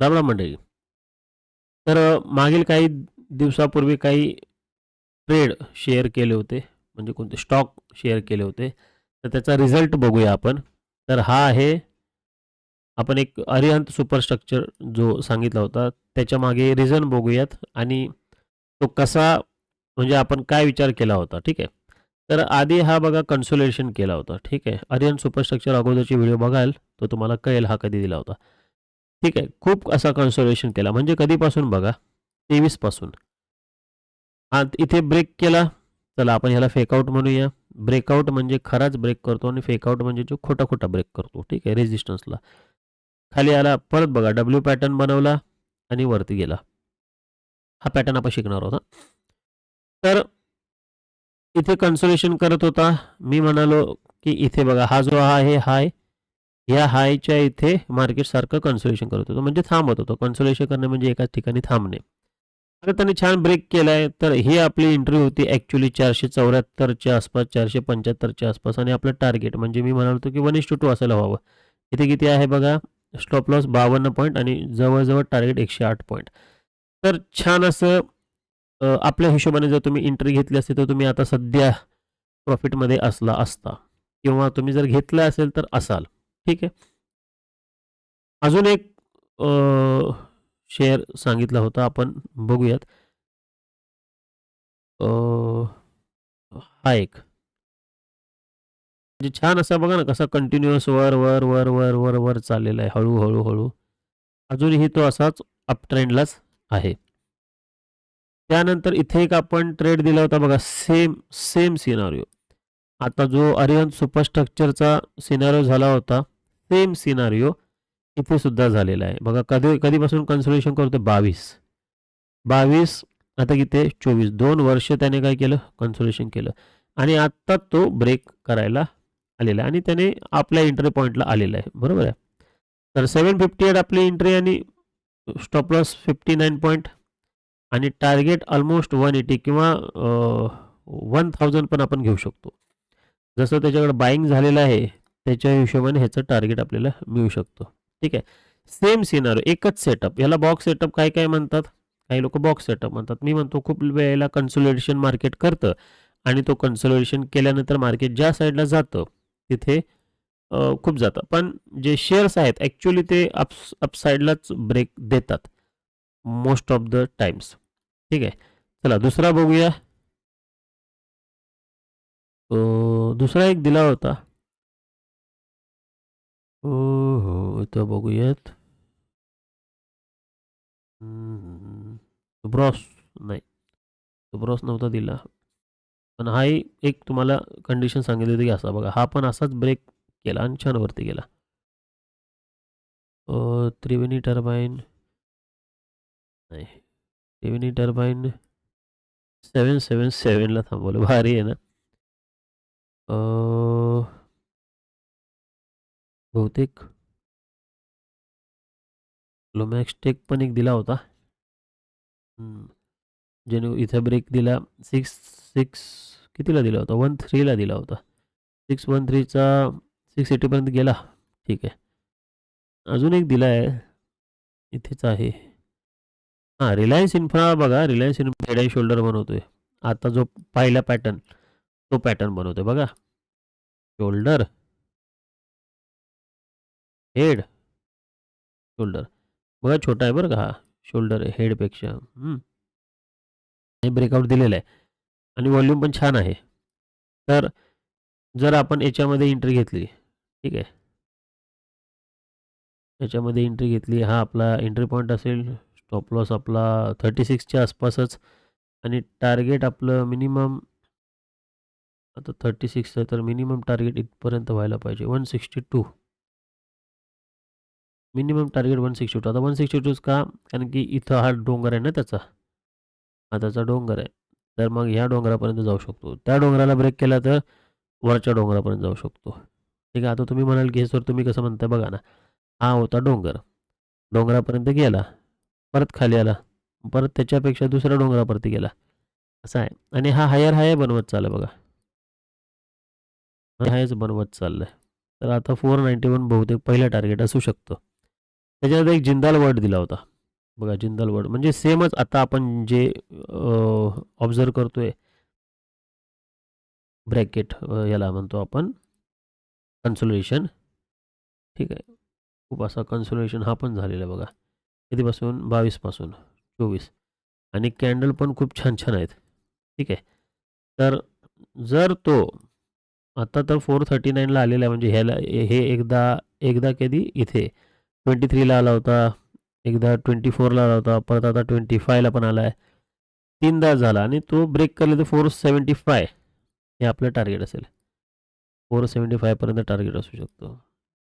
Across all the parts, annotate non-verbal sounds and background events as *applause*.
राम राम मंडळी. तर मागील काही दिवसापूर्वी काही ट्रेड शेअर केले होते म्हणजे कोणते स्टॉक शेअर केले होते तर त्याचा रिझल्ट बघूया आपण. तर हा आहे आपण एक अरिहंत सुपरस्ट्रक्चर जो सांगितला होता त्याच्यामागे रिझन बघूयात आणि तो कसा म्हणजे आपण काय विचार केला होता ठीक आहे. तर आधी हा बघा कन्सोलेशन केला होता ठीक आहे. अरिहंत सुपरस्ट्रक्चर अगोदरची व्हिडिओ बघाल तो तुम्हाला कळेल हा कधी दिला होता. ठीक आहे. खूप असा कन्सोलेशन केला. म्हणजे कधीपासून बघा? तेवीसपासून हा इथे ब्रेक केला. चला आपण ह्याला फेकआउट म्हणूया. ब्रेकआउट म्हणजे खराच ब्रेक करतो आणि फेकआउट म्हणजे जो खोटा खोटा ब्रेक करतो. ठीक आहे? रेजिस्टन्सला खाली आला परत बघा. डब्ल्यू पॅटर्न बनवला आणि वरती गेला. हा पॅटर्न आपण शिकणार होता तर इथे कन्सोलेशन करत होता. मी म्हणालो की इथे बघा हा जो आहे. ह्या या हायच्या इथे मार्केट सारखं कन्सोलेशन करत होतो. म्हणजे थांबत होतो. कन्सोलेशन करणे म्हणजे एकाच ठिकाणी थांबणे. आता त्यांनी छान ब्रेक केलाय. तर ही आपली एंट्री होती ॲक्च्युली चारशे चौऱ्याहत्तरच्या आसपास चारशे पंच्याहत्तरच्या आसपास. आणि आपलं टार्गेट म्हणजे मी म्हणालो होतो की वन इश टू टू असायला हवं. इथे किती आहे बघा? स्टॉप लॉस बावन्न पॉईंट आणि जवळजवळ टार्गेट एकशे आठ पॉईंट तर छान असं आपल्या हिशोबाने जर तुम्ही एंट्री घेतली असते तर तुम्ही आता सध्या प्रॉफिटमध्ये असला असता. किंवा तुम्ही जर घेतलं असेल तर असाल. ठीक आहे. अजून एक शेअर सांगितला होता आपण बघूयात. हा एक. म्हणजे छान असा बघा ना कसा कंटिन्युअस वर वर वर वर वर वर चाललेला आहे हळू हळू हळू. अजूनही तो असाच अप ट्रेंडलाच आहे. त्यानंतर इथे एक आपण ट्रेड दिला होता बघा सेम सेम सिनारिओ आता जो अरिहंत सुपरस्ट्रक्चरचा सिनारिओ झाला होता सेम सिनारिओ इथे सुद्धा झालेला आहे. बघा कधी कधीपासून कन्सोलेशन करतो बावीस. बावीस आता किती? चोवीस. दोन वर्ष त्याने काय केलं? कन्सोलेशन केलं. आणि आत्ता तो ब्रेक करायला आलेला आहे. आणि त्याने आपल्या एंट्री पॉईंटला आलेला आहे. बरोबर आहे? तर सेवन फिफ्टी एट आपली एंट्री आणि stop loss fifty nine point आणि टार्गेट ऑलमोस्ट वन एटी किंवा वन थाउजंड पण आपण घेऊ शकतो. जसं त्याच्याकडे बाईंग झालेलं आहे त्याच्या हिशोबाने ह्याचं टार्गेट आपल्याला मिळू शकतो. ठीक आहे? सेम सिनारो एकच सेटअप याला बॉक्स सेटअप काय काय म्हणतात? काही लोक बॉक्स सेटअप म्हणतात. मी म्हणतो खूप वेळेला कन्सोलिडेशन मार्केट करतं आणि तो कन्सोलिडेशन केल्यानंतर मार्केट ज्या साईडला जातं तिथे खूप जातं. पण जे शेअर्स आहेत ॲक्च्युली ते अप अपसाईडलाच ब्रेक देतात. मोस्ट ऑफ द टाइम्स ठीक आहे? चला दुसरा बघूया. दुसरा एक दिला होता. हो हो इथं बघूयात हम्म, ब्रॉस नाही ब्रॉस नव्हता दिला पण हाही एक तुम्हाला कंडिशन सांगितली होती की असा बघा हा पण असाच ब्रेक केला आणि छान वरती गेला अ, त्रिवेणी टर्बाईन नाही त्रिवेणी टर्बाईन सेवन सेवन सेवनला थांबवलं भारी आहे ना अ, बहुतेक. लोमॅक्स टेक पण एक दिला होता. हम्म. ज्याने इथं ब्रेक दिला. सिक्स सिक्स कितीला दिला होता? वन थ्रीला दिला होता. सिक्स वन थ्रीचा सिक्स एटीपर्यंत गेला. ठीक आहे. अजून एक दिला आहे इथेच आहे. हां रिलायन्स इन्फ्रा बघा. Reliance Infra head and shoulder बनवतोय. आता जो पहिला पॅटर्न तो पॅटर्न बनवतोय. बघा. Shoulder head. शोल्डर. बघा छोटा आहे बरं का हा. शोल्डर हेडपेक्षा. हे ब्रेकआउट दिलेलं आहे. आणि व्हॉल्यूम पण छान आहे. तर जर आपण याच्यामध्ये एंट्री घेतली ठीक आहे. याच्यामध्ये एंट्री घेतली हा आपला एंट्री पॉईंट असेल. स्टॉप लॉस आपला थर्टी सिक्सच्या आसपासच. आणि टार्गेट आपलं मिनिमम आता थर्टी सिक्स आहे तर मिनिमम टार्गेट इथपर्यंत व्हायला पाहिजे. One sixty two minimum target one sixty two आता वन सिक्स्टी टूच का? कारण की इथं हा डोंगर आहे ना त्याचा. हा त्याचा डोंगर आहे. तर मग ह्या डोंगरापर्यंत जाऊ शकतो. त्या डोंगराला ब्रेक केला तर वरच्या डोंगरापर्यंत जाऊ शकतो. ठीक आहे? आता तुम्ही म्हणाल की हे सर तुम्ही कसं म्हणताय बघा ना. हा होता डोंगर. डोंगरापर्यंत गेला. परत खाली आला. परत त्याच्यापेक्षा दुसऱ्या डोंगरापर्यंत गेला. असं आहे. आणि हा हायर हाय बनवत चाललं बघा. हायच बनवत चाललं तर आता फोर नाईन्टी वन बहुतेक पहिलं टार्गेट असू शकतं. त्याच्यानंतर एक जिंदाल वर्ड दिला होता. बघा जिंदाल वर्ड म्हणजे सेमच आता आपण जे ऑब्झर्व करतोय ब्रॅकेट याला म्हणतो आपण कन्सोलेशन ठीक आहे. खूप असा कन्सोलेशन हा पण झालेला आहे बघा. कधीपासून बावीसपासून. चोवीस. आणि कॅन्डल पण खूप छान छान आहेत. ठीक आहे. तर जर तो आता तर फोर थर्टी नाईनला आलेला आहे. म्हणजे ह्याला हे एकदा एकदा कधी? इथे. ट्वेंटी थ्रीला आला होता. एकदा ट्वेंटी फोरला आला होता. परत आता ट्वेंटी फायला पण आला आहे. तीनदा झाला आणि तो ब्रेक करले तर फोर सेवन्टी फाय हे आपलं टार्गेट असेल. फोर सेवन्टी फायपर्यंत टार्गेट असू शकतो.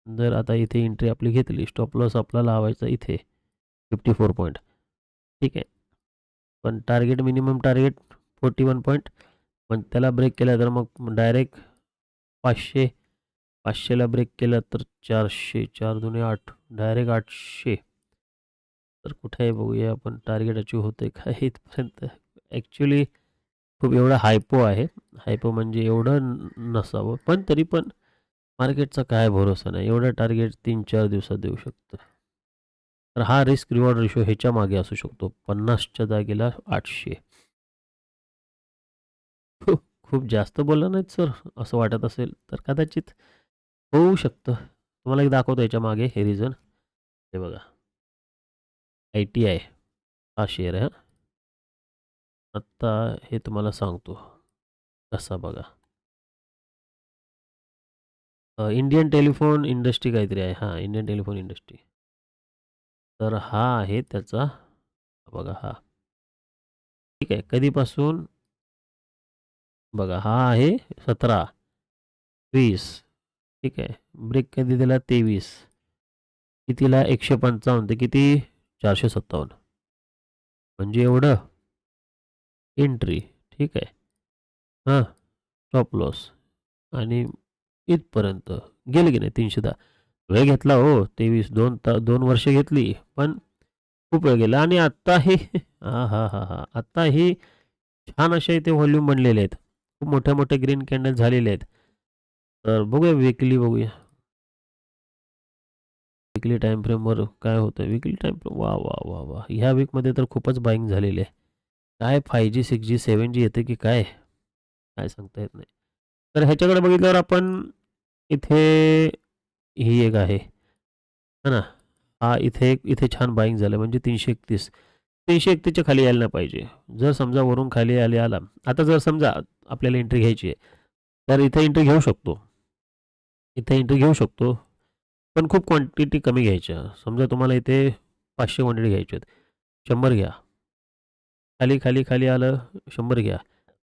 जर आता इथे एंट्री आपली घेतली स्टॉप लॉस आपला लावायचा इथे फिफ्टी फोर पॉईंट ठीक आहे. पण target minimum target forty one point पण त्याला ब्रेक केला तर मग डायरेक्ट पाचशे पाचशेला ब्रेक केला तर चारशे चार दोन्ही आठ. डायरेक्ट आठशे. तर कुठे आहे बघूया आपण टार्गेट अचीव होते का *laughs* इथपर्यंत. ॲक्च्युली खूप एवढा हायपो आहे. हायपो म्हणजे एवढं नसावं. पण तरी पण मार्केटचा काय भरोसा नाही. एवढं टार्गेट तीन चार दिवसात देऊ शकतं. तर हा रिस्क रिवॉर्ड रेशो ह्याच्या मागे असू शकतो. पन्नासच्या जागेला आठशे. खूप खूप जास्त बोललं नाहीत सर असं वाटत असेल तर कदाचित होऊ शकतं. तुम्हाला एक दाखवतो याच्या मागे हे रिझन हे बघा. आय टी आय हा शेअर आहे आत्ता हे तुम्हाला सांगतो कसा बघा. इंडियन टेलिफोन इंडस्ट्री काहीतरी आहे हां इंडियन टेलिफोन इंडस्ट्री तर हा आहे त्याचा बघा हा. ठीक आहे कधीपासून? बघा हा आहे सतरा वीस. ठीक आहे. ब्रेक कधी दिला तेवीस. कितीला? एकशे पंचावन्न. ते किती? चारशे सत्तावन्न. म्हणजे एवढं. एंट्री ठीक आहे. हां. स्टॉप लॉस आणि इथपर्यंत. गेलं की नाही? तीनशे दहा. वेळ घेतला हो. तेवीस. दोन ता दोन वर्ष घेतली. पण खूप वेळ गेला. आणि आत्ता हे *laughs* हा हा हा. हा आत्ता हे छान असे इथे व्हॉल्यूम बनलेले आहेत. खूप मोठ्या मोठ्या ग्रीन कॅन्डल झालेले आहेत. तर बघूया विकली बघूया. विकली टाईम फ्रेमवर काय होतं विकली टाईम फ्रेम वा वा वा वा. ह्या वीकमध्ये तर खूपच बाईंग झालेली आहे. काय फाय जी सिक्स जी सेवन जी येते की काय? काय सांगता येत नाही. तर ह्याच्याकडे बघितल्यावर आपण इथे ही एक आहे. है ना? हा इथे एक इथे छान बाईंग झालं म्हणजे तीनशे एकतीस. तीनशे एकतीसच्या खाली यायला नाही पाहिजे. जर समजा वरून खाली आले आला. आता जर समजा आपल्याला एंट्री घ्यायची आहे तर इथे एंट्री घेऊ शकतो. इथे एंट्री घेऊ शकतो. पण खूप क्वांटिटी कमी घ्यायच्या. समजा तुम्हाला इथे पाचशे क्वांटिटी घ्यायची आहेत. शंभर घ्या. खाली खाली खाली आलं शंभर घ्या.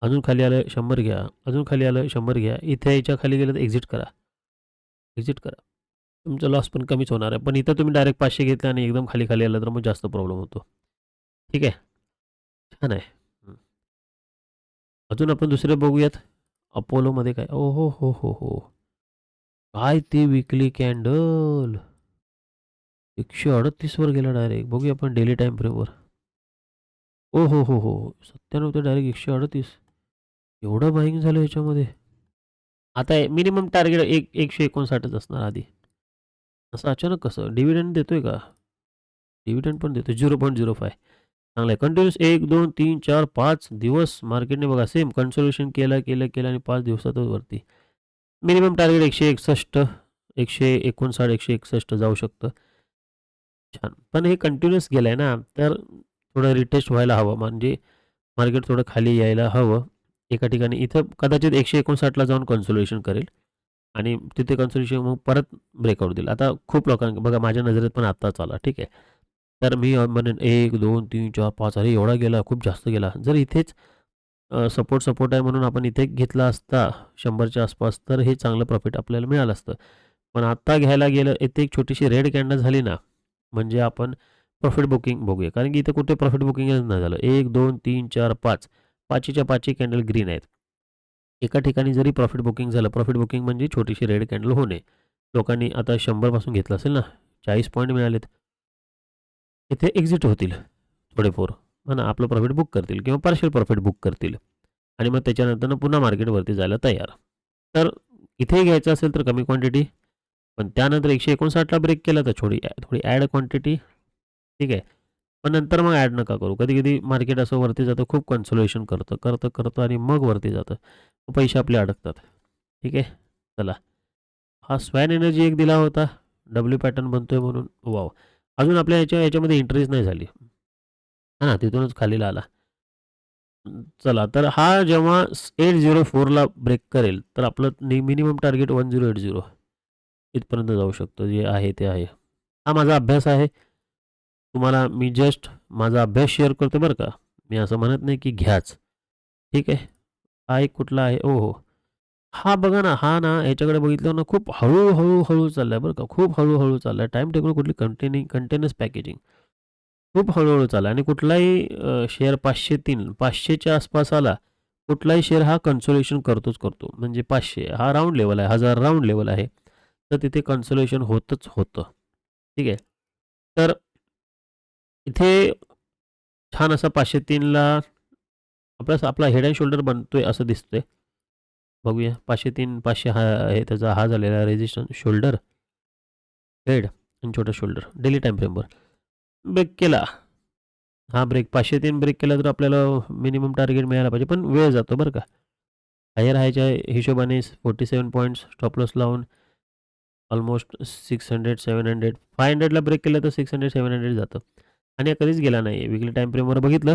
अजून खाली आलं शंभर घ्या. अजून खाली आलं शंभर घ्या. इथे याच्या खाली गेलं तर एक्झिट करा. एक्झिट करा. तुमचा लॉस पण कमीच होणार आहे. पण इथं तुम्ही डायरेक्ट पाचशे घेतले आणि एकदम खाली खाली आलं तर मग जास्त प्रॉब्लेम होतो. ठीक आहे? छान आहे. अजून आपण दुसरे बघूयात. अपोलोमध्ये काय? ओ हो हो हो हो. काय ती विकली कॅन्डल एकशे अडतीसवर गेला डायरेक्ट बघूया आपण डेली टाईम फ्रेमवर ओ हो हो हो, हो. सत्त्याण्णव ते डायरेक्ट एकशे अडतीस. एवढं बाईंग झालं याच्यामध्ये आता मिनिमम टार्गेट एक एकशे एकोणसाठच असणार आधी. असं अचानक कसं? डिव्हिडंड देतोय का? डिव्हिडंड पण देतो झिरो पॉईंट झिरो फाय चांगलं आहे कंटिन्युअस एक दोन तीन चार पाच दिवस मार्केटने बघा सेम कन्सोल्युशन केलं केलं केलं आणि पाच दिवसातच वरती. मिनिमम टार्गेट एकशे एकसष्ट एकशे एकोणसाठ एकशे एकसष्ट जाऊ शकतं. छान. पण हे कंटिन्युअस गेलं आहे ना तर थोडं रिटेस्ट व्हायला हवं. म्हणजे मार्केट थोडं खाली यायला हवं. एका ठिकाणी इथं कदाचित एकशे एकोणसाठला जाऊन कन्सोल्युशन करेल. आणि तिथे कन्सोल्युशन मग परत ब्रेकआउट देईल. आता खूप लोकांना बघा माझ्या नजरेत पण आत्ताच आला. ठीक आहे. तर मी म्हणेन एक दोन तीन चार पाच अरे एवढा गेला खूप जास्त गेला. जर इथेच सपोर्ट सपोर्ट आहे म्हणून आपण इथे घेतला असता शंभरच्या आसपास तर हे चांगलं प्रॉफिट आपल्याला मिळालं असतं. पण आत्ता घ्यायला गेलं इथे एक छोटीशी रेड कॅन्डल झाली ना म्हणजे आपण प्रॉफिट बुकिंग बघूया. कारण की इथे कुठे प्रॉफिट बुकिंगच नाही झालं. एक दोन तीन चार पाच पाचीच्या पाचही कॅन्डल ग्रीन आहेत. एका ठिकाणी जरी प्रॉफिट बुकिंग झालं प्रॉफिट बुकिंग म्हणजे छोटीशी रेड कॅन्डल होणे. लोकांनी आता शंभरपासून घेतलं असेल ना चाळीस पॉईंट मिळालेत. इथे एक्झिट होतील थोडेफोर. फोर ना आपलं प्रॉफिट बुक करतील किंवा पार्शियल प्रॉफिट बुक करतील. आणि मग त्याच्यानंतर पुन्हा मार्केटवरती जायला तयार. तर इथे घ्यायचं असेल तर कमी क्वांटिटी पण त्यानंतर एकशे एकोणसाठला ब्रेक केला तर थोडी थोडी ॲड क्वांटिटी ठीक आहे? पण नंतर मग ॲड नका करू. कधी कधी मार्केट असं वरती जातं खूप कन्सोलेशन करतं करतं करतं आणि मग वरती जातं. पैसे आपले अडकतात. ठीक आहे? चला. हा स्वॅन एनर्जी एक दिला होता. डब्ल्यू पॅटर्न बनतोय म्हणून. वाव अजून आपल्या याच्या याच्यामध्ये इंटरेस्ट नाही झाली. हां तिथूनच खालीला आला. चला तर हा जेव्हा एट झिरो फोरला ब्रेक करेल तर आपलं minimum target one zero eight zero इथपर्यंत जाऊ शकतो जे आहे ते आहे. हा माझा अभ्यास आहे. तुम्हाला मी जस्ट माझा अभ्यास शेअर करतो बरं का. मी असं म्हणत नाही की घ्याच. ठीक आहे? हा एक कुठला आहे? ओ हो हा बघा ना हा ना याच्याकडे बघितलं ना खूप हळूहळू हळू चाललं आहे बरं का. खूप हळूहळू चाललं आहे टाईम टेबल कुठली? कंटेनिंग कंटेनस पॅकेजिंग खूप हळूहळू चालला आणि कुठलाही शेअर पाचशे तीन पाचशेच्या आसपास आला कुठलाही शेअर हा कन्सोलेशन करतोच करतो. म्हणजे पाचशे हा राऊंड लेवल आहे हजार राऊंड लेवल आहे. तर तिथे कन्सोलेशन होतच होतं. ठीक आहे? तर इथे छान असा पाचशे तीनला आपला आपला हेड अँड शोल्डर बनतोय असं दिसतोय. बघूया पाचशे तीन पाचशे हा आहे त्याचा हा झालेला रेजिस्टन्स शोल्डर हेड आणि छोटा शोल्डर डेली टाईम फ्रेमवर ब्रेक केला. हा ब्रेक पाचशे तीन ब्रेक केला तर आपल्याला मिनिमम टार्गेट मिळायला पाहिजे पण वेळ जातो बरं का. हायर हायच्या हिशोबाने forty seven points stop loss लावून almost six hundred seven hundred five हंड्रेडला break केलं तर सिक्स हंड्रेड सेवन हंड्रेड जातं. आणि हा कधीच गेला नाही आहे विकली टाईम फ्रेमवर बघितलं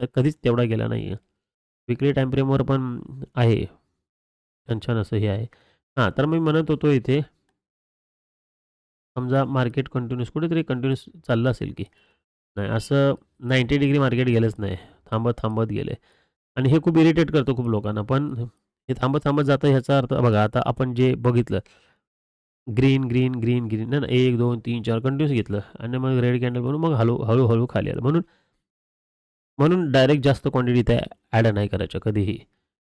तर कधीच तेवढा गेला नाही आहे विकली टाईम फ्रेमवर पण आहे. छान छान असं हे आहे. हां तर मी म्हणत होतो इथे समजा मार्केट कंटिन्यूस कुठेतरी कंटिन्यूस चाललं असेल की. नाही असं नाईंटी डिग्री मार्केट गेलंच नाही. थांबत थांबत गेले. आणि हे खूप इरिटेट करतं खूप लोकांना. पण हे थांबत थांबत जातं ह्याचा अर्थ बघा आता आपण जे बघितलं ग्रीन ग्रीन ग्रीन ग्रीन ना एक दोन तीन चार कंटिन्यूस घेतलं. आणि मग रेड कॅन्डल म्हणून मग हळू हळूहळू खाली आलं. म्हणून म्हणून डायरेक्ट जास्त क्वांटिटी त्या ॲड नाही करायच्या कधीही.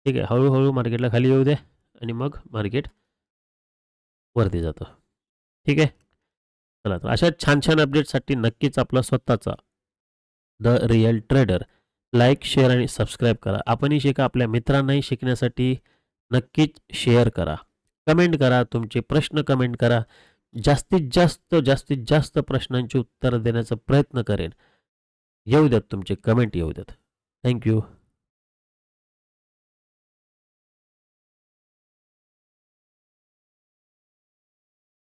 ठीक आहे हळूहळू मार्केटला खाली येऊ द्या आणि मग मार्केट वरती जातं. ठीक आहे? चला तर अशा छान छान अपडेटसाठी नक्कीच आपला स्वतःचा the real trader like share आणि सबस्क्राईब करा. आपणही शिका आपल्या मित्रांनाही शिकण्यासाठी नक्कीच शेअर करा. कमेंट करा तुमचे प्रश्न कमेंट करा. जास्तीत जास्त जास्तीत जास्त प्रश्नांची उत्तरं देण्याचा प्रयत्न करेन. येऊ द्यात तुमचे कमेंट येऊ द्यात थँक्यू